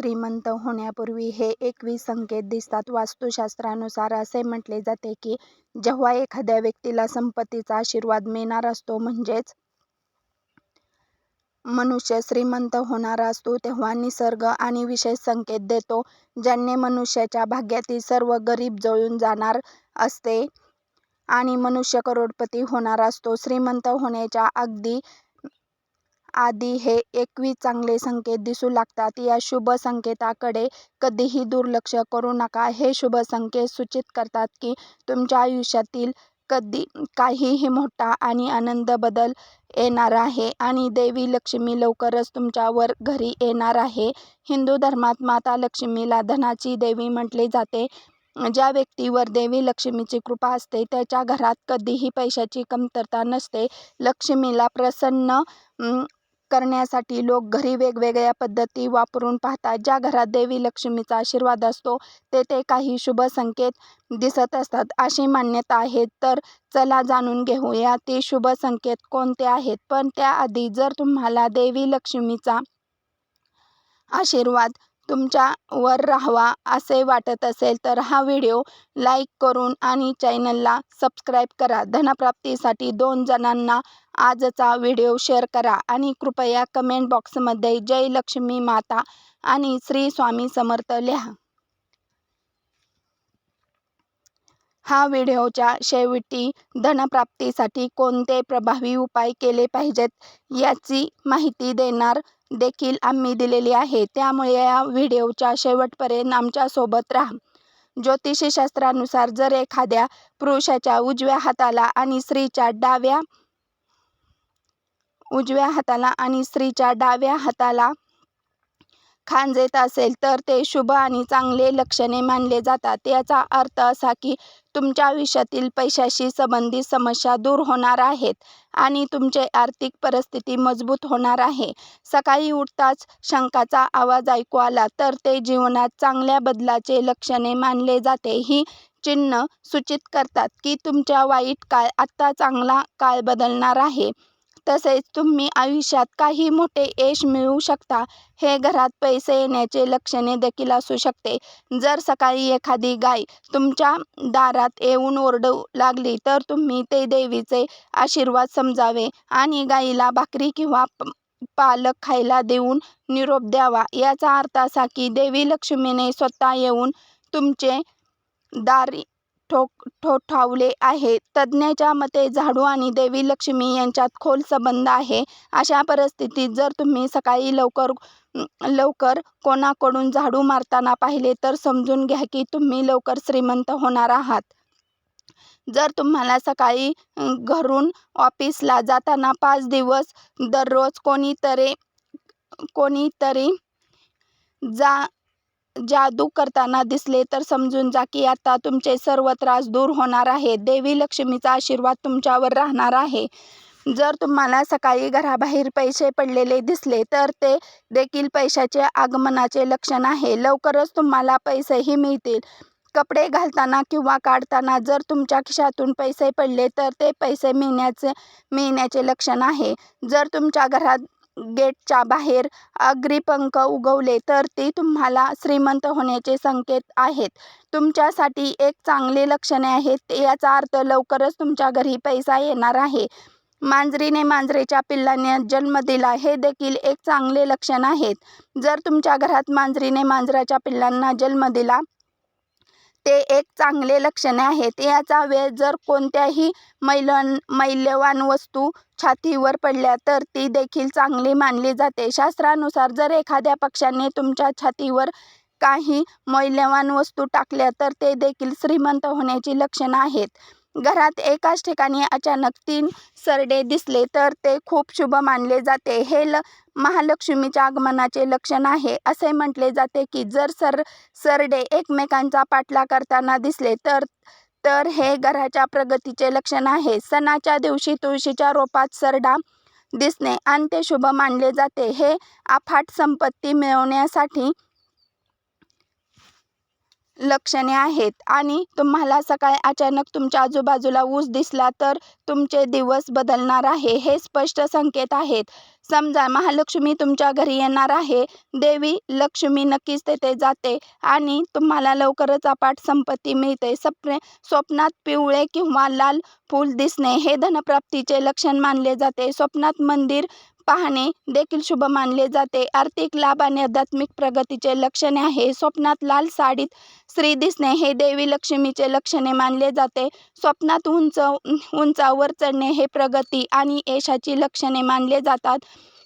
श्रीमंत होण्यापूर्वी हे एकवीस संकेत दिसतात. वास्तुशास्त्रानुसार असे म्हटले जाते की जेव्हा एखाद्या व्यक्तीला संपत्तीचा आशीर्वाद मिळणार असतो म्हणजेच मनुष्य श्रीमंत होणार असतो तेव्हा निसर्ग आणि विशेष संकेत देतो ज्यांनी मनुष्याच्या भाग्यातील सर्व गरीब जळून जाणार असते आणि मनुष्य करोडपती होणार असतो. श्रीमंत होण्याच्या अगदी आधी हे एकवीस चांगले संकेत दिसू लागतात. या शुभ संकेताकडे कधीही दुर्लक्ष करू नका. हे शुभ संकेत सूचित करतात की तुमच्या आयुष्यातील काहीही मोठा आणि आनंदी बदल येणार आहे आणि देवी लक्ष्मी लवकरच तुमच्या घरी येणार आहे. हिंदू धर्मात माता लक्ष्मीला धनाची देवी म्हटले जाते. ज्या व्यक्तीवर देवी लक्ष्मीची कृपा असते त्याच्या घरात कधीही पैशाची कमतरता नसते. लक्ष्मीला प्रसन्न करण्यासाठी लोक घरी वेगवेगळ्या पद्धती वापरून पाहतात. ज्या घरात देवी लक्ष्मीचा आशीर्वाद असतो तेथे काही शुभ संकेत दिसत असतात अशी मान्यता आहे. तर चला जाणून घेऊया ते शुभ संकेत कोणते आहेत. पण त्याआधी जर तुम्हाला देवी लक्ष्मीचा आशीर्वाद तुमच्यावर राहावा असे वाटत असेल तर हा व्हिडिओ लाईक करून आणि चॅनलला सबस्क्राईब करा. धनप्राप्तीसाठी दोन जणांना आजचा व्हिडिओ शेअर करा आणि कृपया कमेंट बॉक्समध्ये जय लक्ष्मी माता आणि श्री स्वामी समर्थ लिहा. हा व्हिडिओच्या शेवटी धनप्राप्तीसाठी कोणते प्रभावी उपाय केले पाहिजेत याची माहिती देणार देखील आम्ही दिलेली आहे. त्यामुळे या व्हिडिओच्या शेवटपर्यंत आमच्यासोबत राहा. ज्योतिषशास्त्रानुसार जर एखाद्या पुरुषाच्या उजव्या हाताला आणि स्त्रीच्या डाव्या उजव्या हाताला आणि स्त्रीच्या डाव्या हाताला खांजेत असेल तर ते शुभ आणि चांगले लक्षणे मानले जातात. याचा अर्थ असा की तुमच्या आयुष्यातील पैशाशी संबंधित समस्या दूर होणार आहेत आणि तुमची आर्थिक परिस्थिती मजबूत होणार आहे. सकाळी उठताच शंकाचा आवाज ऐकू आला तर ते जीवनात चांगल्या बदलाचे लक्षणे मानले जाते. ही चिन्ह सूचित करतात की तुमच्या वाईट काळ आत्ता चांगला काळ बदलणार आहे. तसेच तुम्ही आयुष्यात काही मोठे यश मिळवू शकता. हे घरात पैसे येण्याचे लक्षणे देखील असू शकते. जर सकाळी एखादी गाय तुमच्या दारात येऊन ओरडू लागली तर तुम्ही ते देवीचे आशीर्वाद समजावे आणि गायीला भाकरी किंवा पालक खायला देऊन निरोप द्यावा. याचा अर्थ असा की देवी लक्ष्मीने स्वतः येऊन तुमचे दार ठोठावले आहे. तज्ज्ञांच्या मते झाडू आणि देवी लक्ष्मी यांच्यात खोल संबंध आहे. अशा परिस्थितीत जर तुम्ही सकाळी लवकर लवकर कोणाकडून झाडू मारताना पाहिले तर समजून घ्या की तुम्ही लवकर श्रीमंत होणार आहात. जर तुम्हाला सकाळी घरून ऑफिसला जाताना पाच दिवस दररोज कोणीतरी कोणीतरी जा जादू करताना दिसले तर समजून जा की आता तुमचे सर्व त्रास दूर होणार आहे देवी लक्ष्मीचा आशीर्वाद तुमच्यावर राहणार आहे. जर तुम्हाला सकाळी घराबाहेर पैसे पडलेले दिसले तर ते देखील पैशाचे आगमनाचे लक्षण आहे. लवकरच तुम्हाला पैसेही मिळतील. कपडे घालताना किंवा काढताना जर तुमच्या खिशातून पैसे पडले तर ते पैसे मिळण्याचे मिळण्याचे लक्षण आहे. जर तुमच्या घरात गेटच्या बाहेर अग्निपंख उगवले तर ते तुम्हाला श्रीमंत होण्याचे संकेत आहेत. तुमच्यासाठी एक चांगले लक्षणे आहेत याचा अर्थ लवकरच तुमच्या घरी पैसा येणार आहे. मांजरीने मांजरेच्या पिल्लाने जन्म दिला हे देखील एक चांगले लक्षण आहेत जर तुमच्या घरात मांजरीने मांजराच्या पिल्लांना जन्म दिला ते एक चांगले लक्षण आहेत याचा वेळ जर कोणत्याही मौल्यवान वस्तू छातीवर पडल्या तर ती देखील चांगली मानली जाते. शास्त्रानुसार जर एखाद्या पक्षाने तुमच्या छातीवर काही मौल्यवान वस्तू टाकल्या तर ते देखील श्रीमंत होण्याची लक्षणं आहेत. घरात एकाच ठिकाणी अचानक तीन सरडे दिसले तर ते खूप शुभ मानले जाते. हे ल महालक्ष्मीच्या आगमनाचे लक्षण आहे. असे म्हटले जाते की जर सर सरडे एकमेकांचा पाठलाग करताना दिसले तर तर हे घराच्या प्रगतीचे लक्षण आहे. सणाच्या दिवशी तुळशीच्या रोपात सरडा दिसणे अत्यंत शुभ मानले जाते. हे अफाट संपत्ती मिळवण्यासाठी लक्षणे आहेत. आणि तुम्हाला सकाळी अचानक तुमच्या आजूबाजूला ऊस दिसला तर तुमचे दिवस बदलणार आहे हे स्पष्ट संकेत आहेत. समजा महालक्ष्मी तुमच्या घरी येणार आहे देवी लक्ष्मी नक्कीच तेथे जाते आणि तुम्हाला लवकरच अपाट संपत्ती मिळते. सपने स्वप्नात पिवळे किंवा लाल फूल दिसणे हे धनप्राप्तीचे लक्षण मानले जाते. स्वप्नात मंदिर पाहणे देखील शुभ मानले जाते. आर्थिक लाभ आणि आध्यात्मिक प्रगतीचे लक्षणे आहे. स्वप्नात लाल साडीत स्त्री दिसणे हे देवी लक्ष्मीचे लक्षणे मानले जाते. स्वप्नात उंच उंचावर चढणे हे प्रगती आणि यशाची लक्षणे मानले जातात.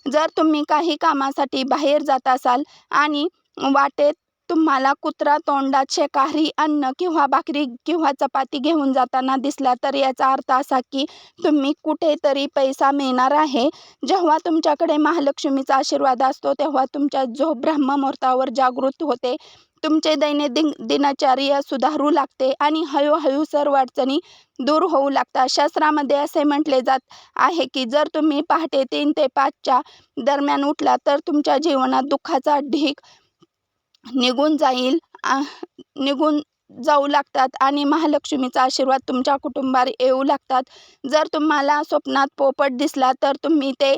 जर तुम्ही काही कामासाठी बाहेर जात असाल आणि वाटेत तुम्हाला कुत्रा तोंडात काही अन्न किंवा भाकरी किंवा चपाती घेऊन जाताना दिसला तर याचा अर्थ असा की तुम्ही कुठेतरी पैसा मिळणार आहे. जेव्हा तुमच्याकडे महालक्ष्मीचा आशीर्वाद असतो तेव्हा तुमच्या झोप ब्रह्ममुहूर्तावर जागृत होते तुमचे दैनंदिन दिनचर्या सुधारू लागते आणि हळूहळू सर्व अडचणी दूर होऊ लागतात. शास्त्रामध्ये असे म्हटले जात आहे की जर तुम्ही पहाटे तीन ते पाचच्या दरम्यान उठला तर तुमच्या जीवनात दुःखाचा ढीग निघून जाईल. निघून जाऊ लागतात आणि महालक्ष्मीचा आशीर्वाद तुमच्या कुटुंबावर येऊ लागतात. जर तुम्हाला स्वप्नात पोपट दिसला तर तुम्ही ते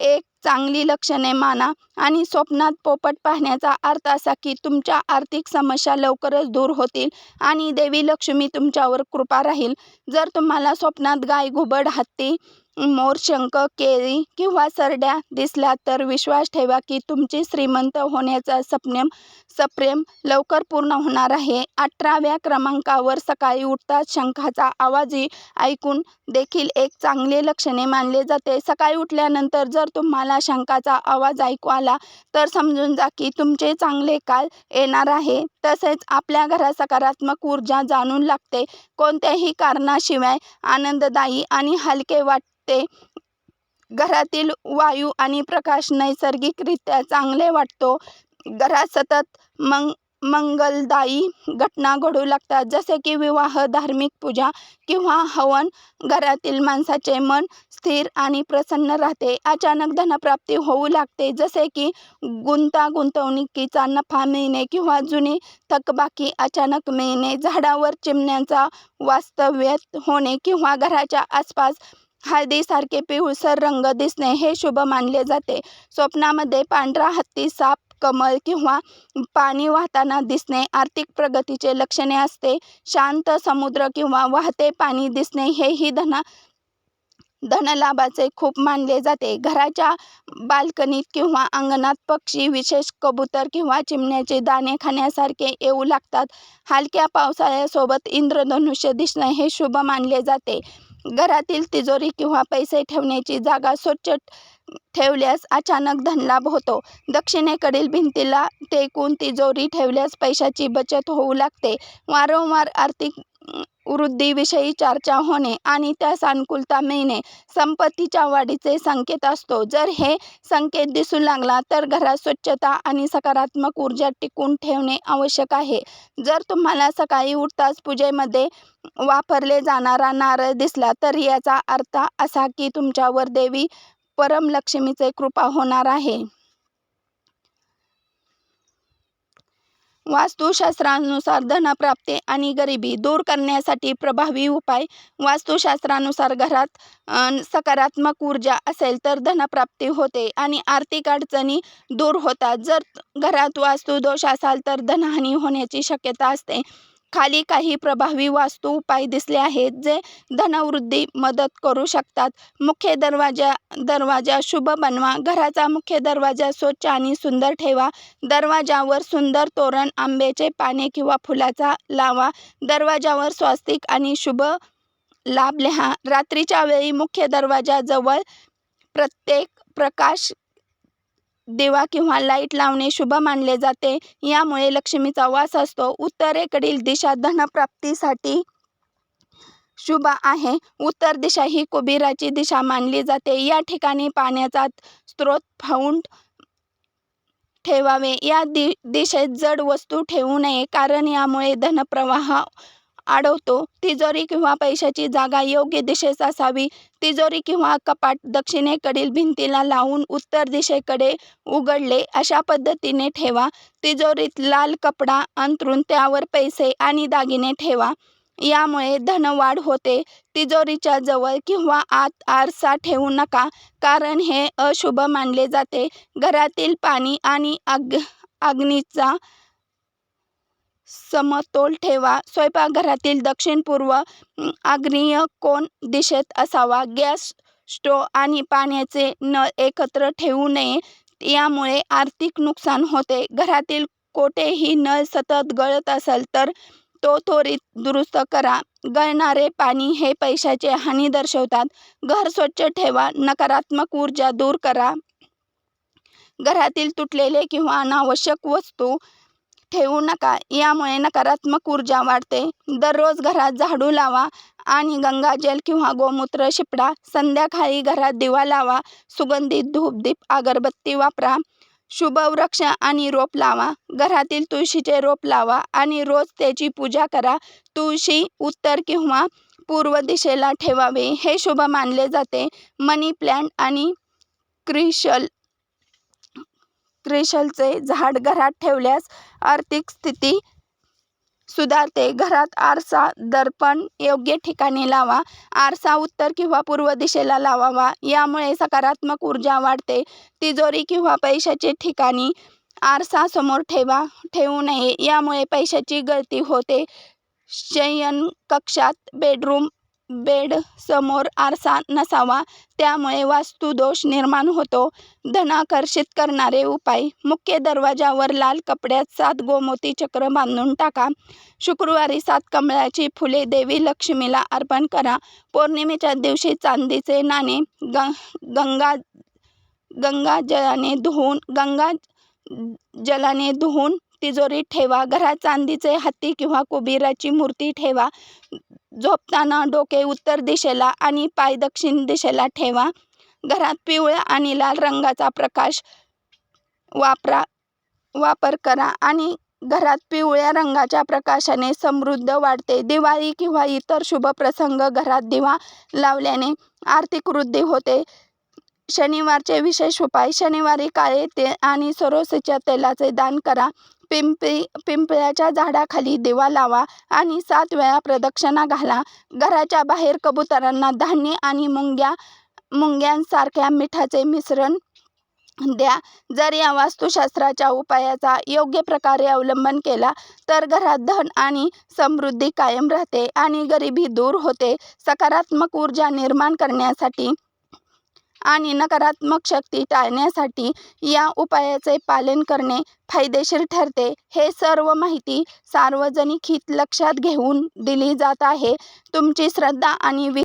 एक चांगली लक्षणे माना. आणि स्वप्नात पोपट पाहण्याचा अर्थ असा की तुमच्या आर्थिक समस्या लवकरच दूर होतील आणि देवी लक्ष्मी तुमच्यावर कृपा राहील. जर तुम्हाला स्वप्नात गाय घुबड हत्ती मोर शंख केळी किंवा सरड्या दिसला तर विश्वास ठेवा की तुमची श्रीमंत होण्याचा सप्नेम सप्रेम लवकर पूर्ण होणार आहे. अठराव्या क्रमांकावर सकाळी उठताच शंखाचा आवाजही ऐकून देखील एक चांगले लक्षणे मानले जाते. सकाळी उठल्यानंतर जर तुम्हाला शंखाचा आवाज ऐकू आला तर समजून जा की तुमचे चांगले काल येणार आहे. तसेच आपल्या घरात सकारात्मक ऊर्जा जाणून लागते. कोणत्याही कारणाशिवाय आनंददायी आणि हलके वाट वाटते घरातील वायू आणि प्रकाश नैसर्गिकरित्या चांगले वाटतो. घरात सतत मंग मंगलदायी घटना घडू लागतात. जसे की विवाह धार्मिक पूजा किंवा हवन घरातील माणसाचे मन स्थिर आणि प्रसन्न राहते. अचानक धनप्राप्ती होऊ लागते. जसे की गुंता गुंतवणुकीचा नफा मिळणे किंवा जुनी थकबाकी अचानक मिळणे झाडावर चिमण्यांचा वास्तव्यत होणे किंवा घराच्या आसपास हळदीसारखे पिवळसर रंग दिसणे हे शुभ मानले जाते. स्वप्नामध्ये पांढरा हत्ती साप कमल किंवा पाणी वाहताना दिसणे आर्थिक प्रगतीचे लक्षणे असते. शांत समुद्र किंवा वाहते पाणी दिसणे हेही धना धनलाभाचे खूप मानले जाते. घराच्या बाल्कनीत किंवा अंगणात पक्षी विशेष कबूतर किंवा चिमण्याचे दाणे खाण्यासारखे येऊ लागतात. हलक्या पावसाळ्यासोबत इंद्रधनुष्य दिसणे हे शुभ मानले जाते. घरातील तिजोरी किंवा पैसे ठेवण्याची जागा स्वच्छ ठेवल्यास अचानक धनलाभ होतो. दक्षिणेकडील भिंतीला टेकून तिजोरी ठेवल्यास पैशाची बचत होऊ लागते. वारंवार आर्थिक वृद्धीविषयी चर्चा होणे आणि त्यास अनुकूलता मिळणे संपत्तीच्या वाढीचे संकेत असतो. जर हे संकेत दिसू लागला तर घरात स्वच्छता आणि सकारात्मक ऊर्जा टिकून ठेवणे आवश्यक आहे. जर तुम्हाला सकाळी उठताच पूजेमध्ये वापरले जाणारा नारळ दिसला तर याचा अर्थ असा की तुमच्यावर देवी परमलक्ष्मीचे कृपा होणार आहे. वास्तुशास्त्रानुसार धनप्राप्ती आणि गरिबी दूर करण्यासाठी प्रभावी उपाय. वास्तुशास्त्रानुसार घरात सकारात्मक ऊर्जा असेल तर धनप्राप्ती होते आणि आर्थिक अडचणी दूर होतात. जर घरात वास्तुदोष असाल तर धनहानी होण्याची शक्यता असते. खाली काही प्रभावी वास्तू उपाय दिसले आहेत जे धनवृद्धी मदत करू शकतात. मुख्य दरवाजा दरवाजा शुभ बनवा. घराचा मुख्य दरवाजा स्वच्छ आणि सुंदर ठेवा. दरवाजावर सुंदर तोरण आंब्याचे पाने किंवा फुलाचा लावा. दरवाजावर स्वास्तिक आणि शुभ लाभ लिहा. रात्रीच्या वेळी मुख्य दरवाजाजवळ प्रत्येक प्रकाश दिवा किंवा लाइट लावणे शुभ मानले जाते. यामुळे लक्ष्मीचा वास असतो. उत्तरेकडील दिशा धनप्राप्तीसाठी शुभ आहे. उत्तर दिशा ही कुबेराची दिशा मानली जाते. या ठिकाणी पाण्याचा स्रोत फाऊंड ठेवावे. या दि दिशेत जड वस्तू ठेवू नये. कारण यामुळे धनप्रवाह अडवतो तिजोरी किंवा पैशाची जागा योग्य दिशेस असावी. तिजोरी किंवा कपाट दक्षिणेकडील भिंतीला लावून उत्तर दिशेकडे उघडले अशा पद्धतीने ठेवा. तिजोरीत लाल कपडा अंथरून त्यावर पैसे आणि दागिने ठेवा. यामुळे धनवाढ होते. तिजोरीच्या जवळ किंवा आत आरसा ठेवू नका कारण हे अशुभ मानले जाते. घरातील पाणी आणि आग अग्नीचा समतोल ठेवा. स्वयंपाकघरातील दक्षिण पूर्व आग्नेय कोन दिशेत असावा. गॅस स्टोव आणि पाण्याचे नळ एकत्र ठेवू नये. यामुळे आर्थिक नुकसान होते. घरातील कोठेही नळ सतत गळत असेल तर तो त्वरित दुरुस्त करा. गळणारे पाणी हे पैशाचे हानी दर्शवतात. घर स्वच्छ ठेवा. नकारात्मक ऊर्जा दूर करा. घरातील तुटलेले किंवा अनावश्यक वस्तू ठेवू नका. यामुळे नकारात्मक ऊर्जा वाढते. दररोज घरात झाडू लावा आणि गंगाजल किंवा गोमूत्र शिपडा. संध्याकाळी घरात दिवा लावा. सुगंधित धूपदीप अगरबत्ती वापरा. शुभ वृक्ष आणि रोप लावा. घरातील तुळशीचे रोप लावा आणि रोज त्याची पूजा करा. तुळशी उत्तर किंवा पूर्व दिशेला ठेवावे. हे शुभ मानले जाते. मनी प्लॅन्ट आणि क्रिशल क्रिशलचे झाड घरात ठेवल्यास आर्थिक स्थिती सुधारते. घरात आरसा दर्पण योग्य ठिकाणी लावा. आरसा उत्तर किंवा पूर्व दिशेला लावावा. यामुळे सकारात्मक ऊर्जा वाढते. तिजोरी किंवा पैशाचे ठिकाणी आरसा समोर ठेवा ठेवू नये. यामुळे पैशाची गळती होते. शयन कक्षात बेडरूम बेड समोर आरसा नसावा त्यामुळे वास्तुदोष निर्माण होतो. धनाकर्षित करणारे उपाय. मुख्य दरवाजावर लाल कपड्यात सात गोमोती चक्र बांधून टाका. शुक्रवारी सात कमळाची फुले देवी लक्ष्मीला अर्पण करा. पौर्णिमेच्या दिवशी चांदीचे नाणे ग गंगा गंगा जलाने धुवून गंगा जलाने धुवून तिजोरीत ठेवा. घरात चांदीचे हत्ती किंवा कुबेराची मूर्ती ठेवा. झोपताना डोके उत्तर दिशेला आणि पाय दक्षिण दिशेला ठेवा. घरात पिवळ्या आणि लाल रंगाचा प्रकाश वापरा वापर करा आणि घरात पिवळ्या रंगाच्या प्रकाशाने समृद्ध वाढते दिवाळी किंवा इतर शुभ प्रसंग घरात दिवा लावल्याने आर्थिक वृद्धी होते. शनिवारचे विशेष उपाय शनिवारी काळे तेल आणि सरोसेच्या तेलाचे दान करा. पिंपळी पिंपळाच्या झाडाखाली दिवा लावा आणि सात वेळा प्रदक्षिणा घाला. घराच्या बाहेर कबुतरांना धान्य आणि मुंग्या मुंग्यांसारख्या मिठाचे मिश्रण द्या. जर या वास्तुशास्त्राच्या उपायाचा योग्य प्रकारे अवलंबन केला तर घरात धन आणि समृद्धी कायम राहते आणि गरिबी दूर होते. सकारात्मक ऊर्जा निर्माण करण्यासाठी आणि नकारात्मक शक्ती टाळण्यासाठी या उपायाचे पालन करणे फायदेशीर ठरते. हे सर्व माहिती सार्वजनिक हित लक्षात घेऊन दिली जात आहे. तुमची श्रद्धा आणि वि